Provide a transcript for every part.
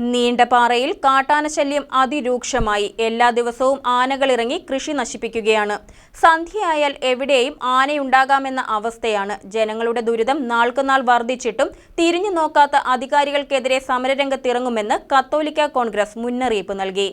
നീണ്ടപാറയിൽ കാട്ടാനശല്യം അതിരൂക്ഷമായി. എല്ലാ ദിവസവും ആനകളിറങ്ങി കൃഷി നശിപ്പിക്കുകയാണ്. സന്ധ്യയായാൽ എവിടെയും ആനയുണ്ടാകാമെന്ന അവസ്ഥയാണ്. ജനങ്ങളുടെ ദുരിതം നാൾക്കുനാൾ വർദ്ധിച്ചിട്ടും തിരിഞ്ഞു നോക്കാത്ത അധികാരികൾക്കെതിരെ സമരരംഗത്തിറങ്ങുമെന്ന് കത്തോലിക്ക കോൺഗ്രസ് മുന്നറിയിപ്പ് നൽകി.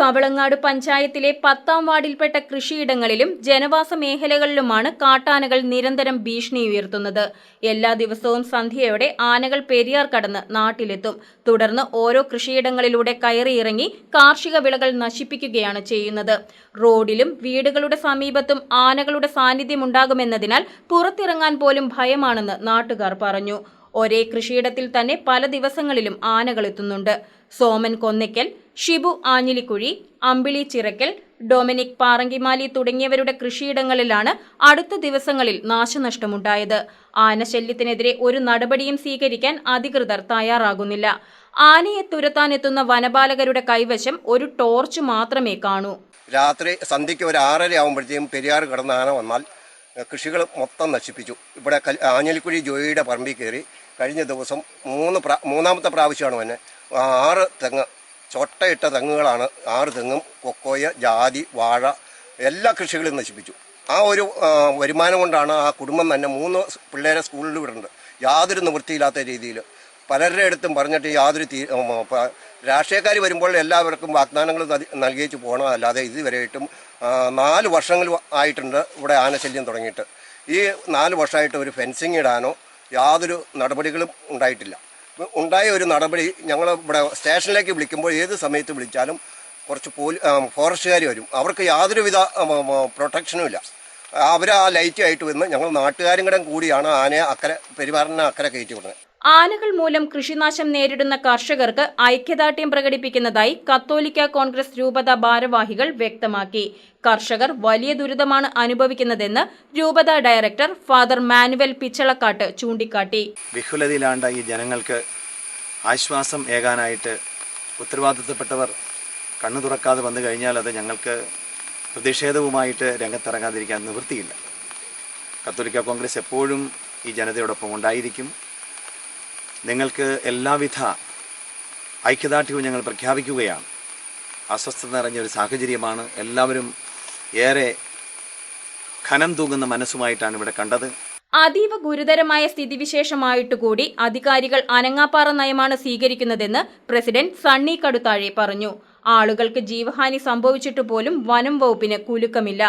കവളങ്ങാട് പഞ്ചായത്തിലെ പത്താം വാർഡിൽപ്പെട്ട കൃഷിയിടങ്ങളിലും ജനവാസ മേഖലകളിലുമാണ് കാട്ടാനകൾ നിരന്തരം ഭീഷണി ഉയർത്തുന്നത്. എല്ലാ ദിവസവും സന്ധ്യയോടെ ആനകൾ പെരിയാർ കടന്ന് നാട്ടിലെത്തും. തുടർന്ന് ഓരോ കൃഷിയിടങ്ങളിലൂടെ കയറിയിറങ്ങി കാർഷിക വിളകൾ നശിപ്പിക്കുകയാണ് ചെയ്യുന്നത്. റോഡിലും വീടുകളുടെ സമീപത്തും ആനകളുടെ സാന്നിധ്യമുണ്ടാകുമെന്നതിനാൽ പുറത്തിറങ്ങാൻ പോലും ഭയമാണെന്ന് നാട്ടുകാർ പറഞ്ഞു. ഒരേ കൃഷിയിടത്തിൽ തന്നെ പല ദിവസങ്ങളിലും ആനകളെത്തുന്നുണ്ട് സോമൻ കൊന്നിക്കൽ ഷിബു ആഞ്ഞിലിക്കുഴി അമ്പിളി ചിറക്കൽ ഡൊമിനിക് പാറങ്കിമാലി തുടങ്ങിയവരുടെ കൃഷിയിടങ്ങളിലാണ് അടുത്ത ദിവസങ്ങളിൽ നാശനഷ്ടമുണ്ടായത്. ആനശല്യത്തിനെതിരെ ഒരു നടപടിയും സ്വീകരിക്കാൻ അധികൃതർ തയ്യാറാകുന്നില്ല. ആനയെ തുരത്താനെത്തുന്ന വനപാലകരുടെ കൈവശം ഒരു ടോർച്ച് മാത്രമേ കാണൂ. രാത്രി സന്ധ്യയ്ക്ക് ഒരു ആറര ആകുമ്പോഴത്തേക്കും പെരിയാർ കിടന്ന ആന വന്നാൽ കൃഷികൾ മൊത്തം നശിപ്പിച്ചു. ഇവിടെ ആഞ്ഞലിക്കുഴി ജോയിയുടെ പറമ്പിൽ കയറി കഴിഞ്ഞ ദിവസം മൂന്ന് മൂന്നാമത്തെ പ്രാവശ്യമാണ് തന്നെ ആറ് തെങ്ങ് ചൊട്ടയിട്ട തെങ്ങുകളാണ് ആറ് തെങ്ങും കൊക്കോയ ജാതി വാഴ എല്ലാ കൃഷികളും നശിപ്പിച്ചു. ആ ഒരു വരുമാനം കൊണ്ടാണ് ആ കുടുംബം തന്നെ മൂന്ന് പിള്ളേരെ സ്കൂളിൽ വിടുന്നുണ്ട് യാതൊരു നിവൃത്തിയില്ലാത്ത രീതിയിൽ. പലരുടെ അടുത്തും പറഞ്ഞിട്ട് യാതൊരു തീ രാഷ്ട്രീയക്കാർ വരുമ്പോൾ എല്ലാവർക്കും വാഗ്ദാനങ്ങൾ നൽകിയിച്ച് പോകണം. അല്ലാതെ ഇതുവരെയായിട്ടും നാല് വർഷങ്ങൾ ആയിട്ടുണ്ട് ഇവിടെ ആനശല്യം തുടങ്ങിയിട്ട്. ഈ നാല് വർഷമായിട്ട് ഒരു ഫെൻസിങ് ഇടാനോ യാതൊരു നടപടികളും ഉണ്ടായിട്ടില്ല. ഉണ്ടായ ഒരു നടപടി ഞങ്ങൾ ഇവിടെ സ്റ്റേഷനിലേക്ക് വിളിക്കുമ്പോൾ ഏത് സമയത്ത് വിളിച്ചാലും കുറച്ച് പോലീ ഫോറസ്റ്റുകാർ വരും. അവർക്ക് യാതൊരുവിധ പ്രൊട്ടക്ഷനും ഇല്ല. അവർ ആ ലൈറ്റ് ആയിട്ട് വന്ന് ഞങ്ങൾ നാട്ടുകാരും കൂടെ കൂടിയാണ് ആനയെ അക്കരെ പെരുമാറിനെ അക്കരെ കയറ്റി വിടുന്നത്. ആനകൾ മൂലം കൃഷിനാശം നേരിടുന്ന കർഷകർക്ക് ഐക്യദാർഢ്യം പ്രകടിപ്പിക്കുന്നതായി കത്തോലിക്ക കോൺഗ്രസ് രൂപത ഭാരവാഹികൾ വ്യക്തമാക്കി. കർഷകർ വലിയ ദുരിതമാണ് അനുഭവിക്കുന്നതെന്ന് രൂപത ഡയറക്ടർ ഫാദർ മാനുവൽ പിച്ചളക്കാട്ട് ചൂണ്ടിക്കാട്ടി. വിഹുലതയിലാണ്ട ഈ ജനങ്ങൾക്ക് ആശ്വാസം ഏകാനായിട്ട് ഉത്തരവാദിത്തപ്പെട്ടവർ കണ്ണു തുറക്കാതെ വന്നു കഴിഞ്ഞാൽ അത് ഞങ്ങൾക്ക് പ്രതിഷേധവുമായിട്ട് രംഗത്തിറങ്ങാതിരിക്കാൻ നിവൃത്തിയില്ല. കത്തോലിക്ക കോൺഗ്രസ് എപ്പോഴും ഈ ജനതയോടൊപ്പം ഉണ്ടായിരിക്കും. നിങ്ങൾക്ക് എല്ലാവിധ ഐക്യദാർഢ്യവും ഞങ്ങൾ പ്രഖ്യാപിക്കുകയാണ്. അസ്വസ്ഥത നിറഞ്ഞൊരു സാഹചര്യമാണ്. എല്ലാവരും ഏറെ ഖനം തൂങ്ങുന്ന മനസ്സുമായിട്ടാണ് ഇവിടെ കണ്ടത്. അതീവ ഗുരുതരമായ സ്ഥിതിവിശേഷമായിട്ടുകൂടി അധികാരികൾ അനങ്ങാപ്പാറ നയമാണ് സ്വീകരിക്കുന്നതെന്ന് പ്രസിഡന്റ് സണ്ണി കടുത്താഴെ പറഞ്ഞു. ആളുകൾക്ക് ജീവഹാനി സംഭവിച്ചിട്ട് പോലും വനം വകുപ്പിന് കുലുക്കമില്ല.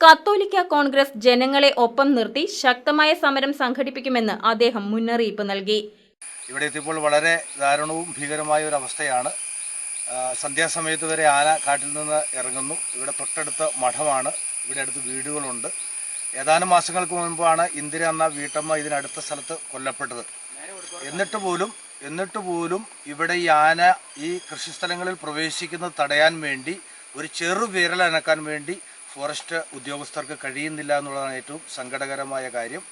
കത്തോലിക്ക കോൺഗ്രസ് ജനങ്ങളെ ഒപ്പം നിർത്തി ശക്തമായ സമരം സംഘടിപ്പിക്കുമെന്ന് അദ്ദേഹം മുന്നറിയിപ്പ് നൽകി. ഇവിടെ എത്തിയപ്പോൾ വളരെ ദാരുണവും ഭീകരമായ ഒരു അവസ്ഥയാണ്. സന്ധ്യാസമയത്ത് വരെ ആന കാട്ടിൽ നിന്ന് ഇറങ്ങുന്നു. ഇവിടെ തൊട്ടടുത്ത മഠമാണ്. ഇവിടെ അടുത്ത് വീടുകളുണ്ട്. ഏതാനും മാസങ്ങൾക്ക് മുൻപാണ് ഇന്ദിര എന്ന വീട്ടമ്മ ഇതിനടുത്ത സ്ഥലത്ത് കൊല്ലപ്പെട്ടത്. എന്നിട്ട് പോലും എന്നിട്ട് പോലും ഇവിടെ ഈ ആന ഈ കൃഷിസ്ഥലങ്ങളിൽ പ്രവേശിക്കുന്നത് തടയാൻ വേണ്ടി ഒരു ചെറു വിരലനക്കാൻ വേണ്ടി ഫോറസ്റ്റ് ഉദ്യോഗസ്ഥർക്ക് കഴിയുന്നില്ല എന്നുള്ളതാണ് ഏറ്റവും സങ്കടകരമായ കാര്യം.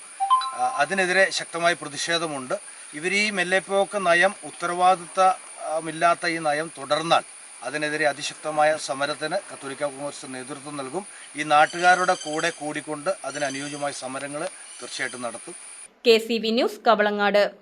അതിനെതിരെ ശക്തമായ പ്രതിഷേധമുണ്ട്. ഇവർ ഈ മെല്ലെപ്പോക്ക് നയം ഉത്തരവാദിത്തമില്ലാത്ത ഈ നയം തുടർന്നാൽ അതിനെതിരെ അതിശക്തമായ സമരത്തിന് കത്തോലിക്ക കോൺഗ്രസ് നേതൃത്വം നൽകും. ഈ നാട്ടുകാരുടെ കൂടെ കൂടിക്കൊണ്ട് അതിനനുയോജ്യമായ സമരങ്ങൾ തീർച്ചയായിട്ടും നടത്തും. K C V news Kavalangad.